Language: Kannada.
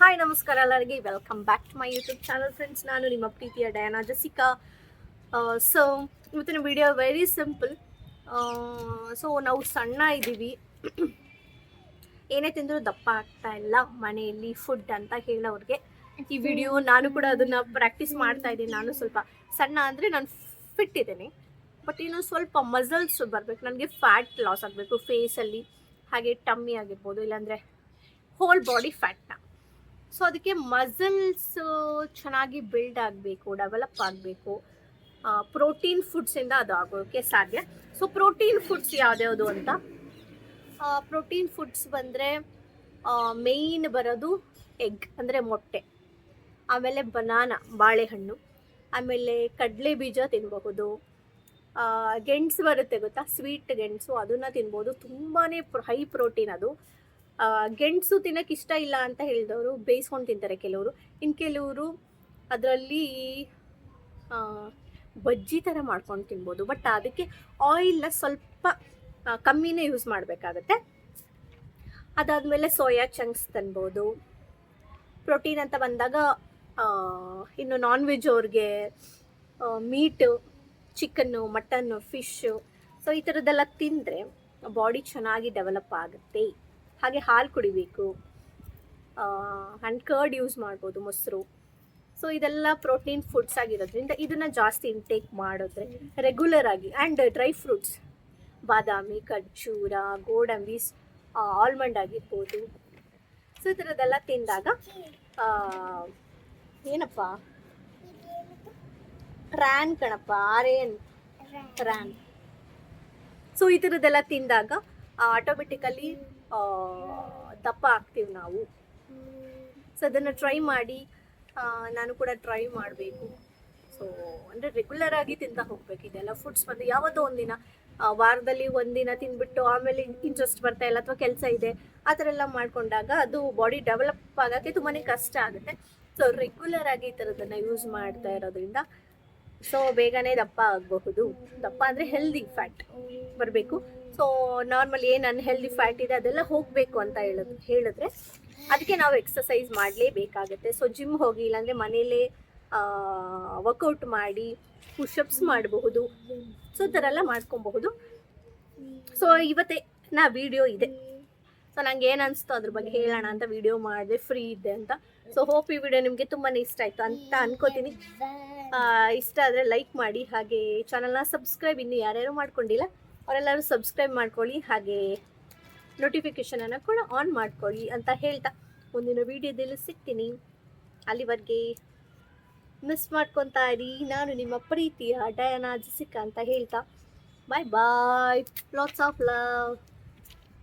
ಹಾಯ್ ನಮಸ್ಕಾರ ಎಲ್ಲರಿಗೆ. Welcome back to my YouTube channel friends ನಾನು ನಿಮ್ಮ ಪ್ರೀತಿಯ ಡಯಾನಾ ಜಸಿಕಾ ಸೊ ಇವತ್ತಿನ ವಿಡಿಯೋ ವೆರಿ ಸಿಂಪಲ್ ಸೊ ನಾವು ಸಣ್ಣ ಇದ್ದೀವಿ. ಏನೇ ತಿಂದರೂ ದಪ್ಪ ಆಗ್ತಾ ಇಲ್ಲ ಮನೆಯಲ್ಲಿ ಫುಡ್ ಅಂತ ಹೇಳೋರಿಗೆ. ಈ ವಿಡಿಯೋ ನಾನು ಕೂಡ ಅದನ್ನು ಪ್ರಾಕ್ಟೀಸ್ ಮಾಡ್ತಾ ಇದ್ದೀನಿ. ನಾನು ಸ್ವಲ್ಪ ಸಣ್ಣ ಅಂದರೆ ನಾನು ಫಿಟ್ ಇದ್ದೀನಿ. ಬಟ್ ಇನ್ನು ಸ್ವಲ್ಪ ಮಸಲ್ಸ್ ಬರಬೇಕು. ನನಗೆ ಫ್ಯಾಟ್ ಲಾಸ್ ಆಗಬೇಕು ಫೇಸಲ್ಲಿ ಹಾಗೆ ಟಮ್ಮಿ ಆಗಿರ್ಬೋದು, ಇಲ್ಲಾಂದರೆ ಹೋಲ್ ಬಾಡಿ ಫ್ಯಾಟ್ನ ಸೊ ಅದಕ್ಕೆ ಮಸಲ್ಸ್ ಚೆನ್ನಾಗಿ ಬಿಲ್ಡ್ ಆಗಬೇಕು ಡೆವಲಪ್ ಆಗಬೇಕು. ಪ್ರೋಟೀನ್ ಫುಡ್ಸಿಂದ ಅದು ಆಗೋಕ್ಕೆ ಸಾಧ್ಯ. ಸೊ ಪ್ರೋಟೀನ್ ಫುಡ್ಸ್ ಯಾವ್ದ್ಯಾವುದು ಅಂತ? ಪ್ರೋಟೀನ್ ಫುಡ್ಸ್ ಬಂದರೆ ಮೇಯ್ನ್ ಬರೋದು ಎಗ್ ಅಂದರೆ ಮೊಟ್ಟೆ. ಆಮೇಲೆ ಬನಾನ ಬಾಳೆಹಣ್ಣು. ಆಮೇಲೆ ಕಡಲೆ ಬೀಜ ತಿನ್ನಬಹುದು ಗೆಣಸು ಬರುತ್ತೆ ಗೊತ್ತಾ? ಸ್ವೀಟ್ ಗೆಣಸು, ಅದನ್ನು ತಿನ್ಬೋದು. ತುಂಬಾ ಹೈ ಪ್ರೋಟೀನ್ ಅದು. ಗೆಣಸು ತಿನ್ನಕ್ಕೆ ಇಷ್ಟ ಇಲ್ಲ ಅಂತ ಹೇಳಿದವರು ಬೇಯಿಸ್ಕೊಂಡು ತಿಂತಾರೆ ಕೆಲವರು. ಇನ್ನು ಕೆಲವರು ಅದರಲ್ಲಿ ಬಜ್ಜಿ ಥರ ಮಾಡ್ಕೊಂಡು ತಿನ್ಬೋದು. ಬಟ್ ಅದಕ್ಕೆ ಆಯಿಲ್ನ ಸ್ವಲ್ಪ ಕಮ್ಮಿನೇ ಯೂಸ್ ಮಾಡಬೇಕಾಗತ್ತೆ. ಅದಾದಮೇಲೆ ಸೋಯಾ ಚಂಕ್ಸ್ ತಿನ್ಬೋದು. ಪ್ರೋಟೀನ್ ಅಂತ ಬಂದಾಗ ಇನ್ನು ನಾನ್ ವೆಜ್ ಅವ್ರಿಗೆ meat chicken mutton fish so ಈ ಥರದ್ದೆಲ್ಲ ತಿಂದರೆ ಬಾಡಿ ಚೆನ್ನಾಗಿ ಡೆವಲಪ್ ಆಗುತ್ತೆ. ಹಾಗೆ ಹಾಲು ಕುಡಿಬೇಕು. ಆ್ಯಂಡ್ ಕರ್ಡ್ ಯೂಸ್ ಮಾಡ್ಬೋದು ಮೊಸರು. ಸೊ ಇದೆಲ್ಲ ಪ್ರೋಟೀನ್ ಫುಡ್ಸ್ ಆಗಿರೋದ್ರಿಂದ ಇದನ್ನು ಜಾಸ್ತಿ ಇಂಟೇಕ್ ಮಾಡಿದ್ರೆ ರೆಗ್ಯುಲರ್ ಆಗಿ ಆ್ಯಂಡ್ ಡ್ರೈ ಫ್ರೂಟ್ಸ್ ಬಾದಾಮಿ, ಖರ್ಜೂರ, ಗೋಡಂಬಿ ಆಲ್ಮಂಡ್ ಆಗಿರ್ಬೋದು. ಸೊ ಈ ಥರದ್ದೆಲ್ಲ ತಿಂದಾಗ ಏನಪ್ಪ? ರ್ಯಾನ್ ಕಣಪ್ಪ ಆರೇನ್ ರ್ಯಾನ್ ಸೊ ಈ ಥರದ್ದೆಲ್ಲ ತಿಂದಾಗ ಆಟೋಮೆಟಿಕಲಿ ದಪ್ಪ ಆಗ್ತೀವಿ ನಾವು. ಸೊ ಅದನ್ನು ಟ್ರೈ ಮಾಡಿ ನಾನು ಕೂಡ ಟ್ರೈ ಮಾಡಬೇಕು. ಸೊ ಅಂದರೆ ರೆಗ್ಯುಲರ್ ಆಗಿ ತಿಂತಾ ಹೋಗ್ಬೇಕು. ಇದೆಲ್ಲ ಫುಡ್ಸ್ ಬಂದು ಯಾವತ್ತೋ ಒಂದಿನ ವಾರದಲ್ಲಿ ಒಂದಿನ ತಿಂದ್ಬಿಟ್ಟು ಆಮೇಲೆ ಇಂಟ್ರೆಸ್ಟ್ ಬರ್ತಾ ಇಲ್ಲ ಅಥವಾ ಕೆಲಸ ಇದೆ, ಆ ಥರ ಎಲ್ಲ ಮಾಡಿಕೊಂಡಾಗ ಅದು ಬಾಡಿ ಡೆವಲಪ್ ಆಗೋಕ್ಕೆ ತುಂಬಾ ಕಷ್ಟ ಆಗುತ್ತೆ. ಸೊ ರೆಗ್ಯುಲರ್ ಆಗಿ ಈ ಥರದನ್ನು ಯೂಸ್ ಮಾಡ್ತಾ ಇರೋದ್ರಿಂದ ಸೊ ಬೇಗನೆ ದಪ್ಪ ಆಗಬಹುದು. ದಪ್ಪ ಅಂದರೆ ಹೆಲ್ದಿ ಫ್ಯಾಟ್ ಬರಬೇಕು. ಸೊ ನಾರ್ಮಲ್ ಏನು ಅನ್ಹೆಲ್ದಿ ಫ್ಯಾಟ್ ಇದೆ, ಅದೆಲ್ಲ ಹೋಗಬೇಕು ಅಂತ ಹೇಳೋದು, ಹೇಳಿದ್ರೆ ಅದಕ್ಕೆ ನಾವು ಎಕ್ಸಸೈಸ್ ಮಾಡಲೇಬೇಕಾಗತ್ತೆ. ಸೊ ಜಿಮ್ ಹೋಗಿ, ಇಲ್ಲಾಂದರೆ ಮನೇಲೇ ವರ್ಕೌಟ್ ಮಾಡಿ ಪುಷಪ್ಸ್ ಮಾಡಬಹುದು. ಸೊ ಥರ ಎಲ್ಲ ಮಾಡ್ಕೊಬಹುದು. ಸೊ ಇವತ್ತೇ ನಾ ವಿಡಿಯೋ ಇದೆ. ಸೊ ನಂಗೆ ಏನು ಅನಿಸ್ತು ಅದ್ರ ಬಗ್ಗೆ ಹೇಳೋಣ ಅಂತ ವಿಡಿಯೋ ಮಾಡಿದೆ ಫ್ರೀ ಇದ್ದೆ ಅಂತ. ಸೊ ಹೋಪ್ ಈ ವಿಡಿಯೋ ನಿಮಗೆ ತುಂಬಾ ಇಷ್ಟ ಆಯಿತು ಅಂತ ಅನ್ಕೋತೀನಿ. ಇಷ್ಟ ಆದರೆ ಲೈಕ್ ಮಾಡಿ, ಹಾಗೆ ಚಾನಲ್ನ ಸಬ್ಸ್ಕ್ರೈಬ್ ಇನ್ನು ಯಾರ್ಯಾರು ಮಾಡ್ಕೊಂಡಿಲ್ಲ ಅವರೆಲ್ಲರೂ ಸಬ್ಸ್ಕ್ರೈಬ್ ಮಾಡ್ಕೊಳ್ಳಿ, ಹಾಗೆ ನೋಟಿಫಿಕೇಷನನ್ನು ಕೂಡ ಆನ್ ಮಾಡ್ಕೊಳ್ಳಿ ಅಂತ ಹೇಳ್ತಾ ಮುಂದಿನ ವಿಡಿಯೋದಲ್ಲಿ ಸಿಗ್ತೀನಿ. ಅಲ್ಲಿವರೆಗೆ ಮಿಸ್ ಮಾಡ್ಕೊತಾ ಇರಿ. ನಾನು ನಿಮ್ಮ ಪ್ರೀತಿಯ ಡಯಾನಾ ಜಸಿಕಾ ಅಂತ ಹೇಳ್ತಾ bye bye lots of love